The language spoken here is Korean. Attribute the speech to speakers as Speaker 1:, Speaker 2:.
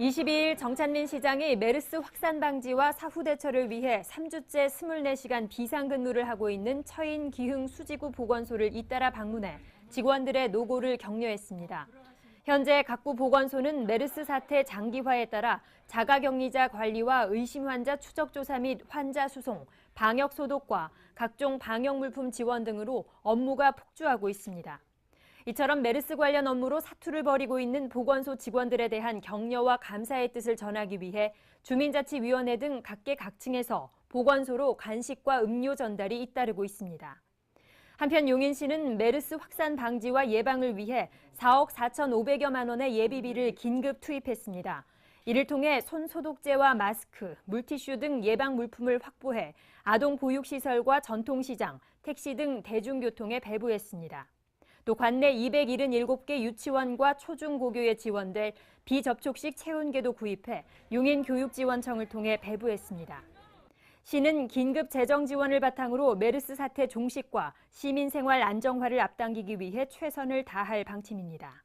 Speaker 1: 22일 정찬민 시장이 메르스 확산 방지와 사후 대처를 위해 3주째 24시간 비상근무를 하고 있는 처인 기흥 수지구 보건소를 잇따라 방문해 직원들의 노고를 격려했습니다. 현재 각구 보건소는 메르스 사태 장기화에 따라 자가격리자 관리와 의심 환자 추적 조사 및 환자 수송, 방역 소독과 각종 방역 물품 지원 등으로 업무가 폭주하고 있습니다. 이처럼 메르스 관련 업무로 사투를 벌이고 있는 보건소 직원들에 대한 격려와 감사의 뜻을 전하기 위해 주민자치위원회 등 각계각층에서 보건소로 간식과 음료 전달이 잇따르고 있습니다. 한편 용인시는 메르스 확산 방지와 예방을 위해 4억 4,500여만 원의 예비비를 긴급 투입했습니다. 이를 통해 손 소독제와 마스크, 물티슈 등 예방 물품을 확보해 아동 보육시설과 전통시장, 택시 등 대중교통에 배부했습니다. 또 관내 277개 유치원과 초중고교에 지원될 비접촉식 체온계도 구입해 용인교육지원청을 통해 배부했습니다. 시는 긴급 재정 지원을 바탕으로 메르스 사태 종식과 시민 생활 안정화를 앞당기기 위해 최선을 다할 방침입니다.